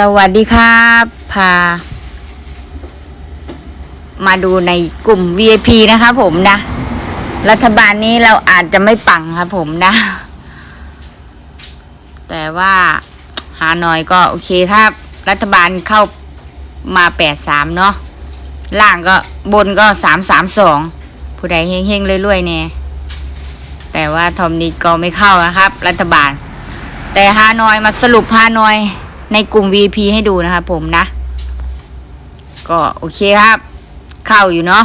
สวัสดีครับพา มาดูในกลุ่ม VIP นะครับผมนะ รัฐบาลนี้เราอาจจะไม่ปังครับผมนะ แต่ว่าหาหน่อยก็โอเคครับรัฐบาลเข้ามาแปดสามเนาะล่างก็บนก็สามสามสองผู้ใดเฮงๆเรื่อยๆเนี่ยแต่ว่าทอมนิดก็ไม่เข้านะครับ รัฐบาล แต่ฮานอยมาสรุปฮานอย ในกลุ่ม VP ให้ดูนะครับผมนะ ก็โอเคครับ เข้าอยู่เนาะ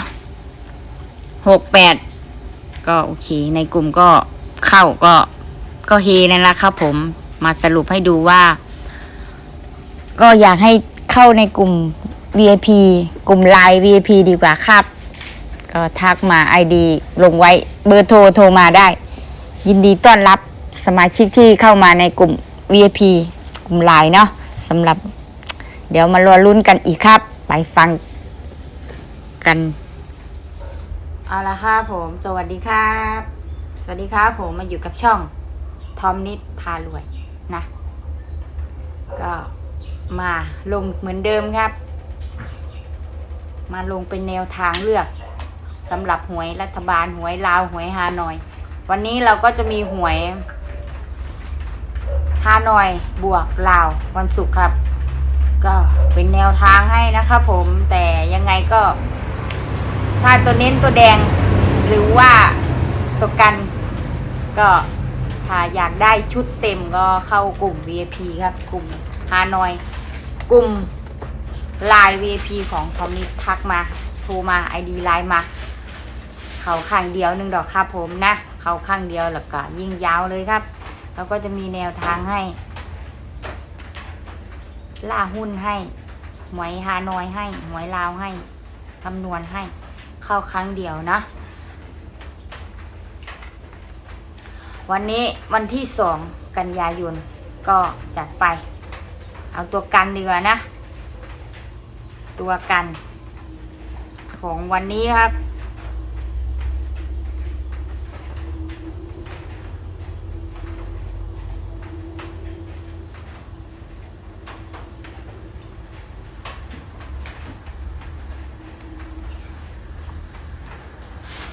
หกแปดก็โอเค ในกลุ่มก็เข้าก็ก็เฮนั่นแหละครับผมมาสรุปให้ดูว่า ก็อยากให้เข้าในกลุ่ม VIP กลุ่มไลน์ VIP ดีกว่าครับ ก็ทักมา ID ลงไว้เบอร์โทรโทรมาได้ ยินดีต้อนรับสมาชิกที่เข้ามาในกลุ่ม VIP กลุ่มไลน์เนาะสำหรับ เดี๋ยวมารอลุ้นกันอีกครับ ไปฟังกัน เอาละครับผม สวัสดีครับ สวัสดีครับผมมาอยู่กับช่องทอมนิดพารวยนะ ก็มาลงเหมือนเดิมครับ มาลงเป็นแนวทางเลือกสำหรับหวยรัฐบาลหวยลาวหวยฮานอย วันนี้เราก็จะมีหวย ฮานอยบวกลาววันศุกร์ครับ ก็เป็นแนวทางให้นะครับผมแต่ยังไงก็ ถ้าตัวเน้นตัวแดง หรือว่าตัวกันก็ถ้าอยากได้ชุดเต็มก็เข้ากลุ่ม VIP ครับ กลุ่มฮานอย กลุ่มไลน์ VIP ของทอมนี่ทักมาโทรมา ID ไลน์มา เขาข้างเดียวหนึ่งดอกครับผมนะ เขาข้างเดียวแล้วก็ยิ่งยาวเลยครับ แล้วก็จะมีแนวทางให้ ล่าหุ้นให้ หวยฮานอยให้ หวยลาวให้คำนวณให้ เข้าครั้งเดียวนะ วันนี้วันที่สองกันยายนก็จัดไป เอาตัวกันดีกว่านะ ตัวกัน ของวันนี้ครับ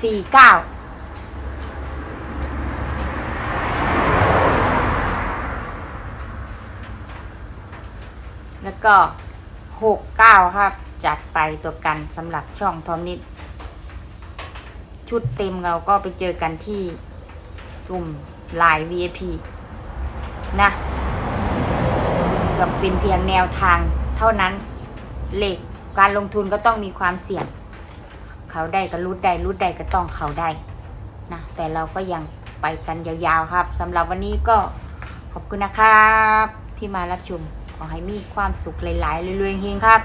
สี่เก้าแล้วก็หกเก้าครับ จัดไปตัวกันสำหรับช่องทอมนิด ชุดเต็มเราก็ไปเจอกันที่กลุ่มไลน์ VIP นะก็เป็นเพียงแนวทางเท่านั้น เหล็กการลงทุนก็ต้องมีความเสี่ยง เขาได้ก็รุดได้รุดได้ก็ต้องเขาได้นะแต่เราก็ยังไปกันยาวๆครับสำหรับวันนี้ก็ขอบคุณนะครับ ที่มารับชมขอให้มีความสุขหลายๆเรื่อยๆเฮงครับ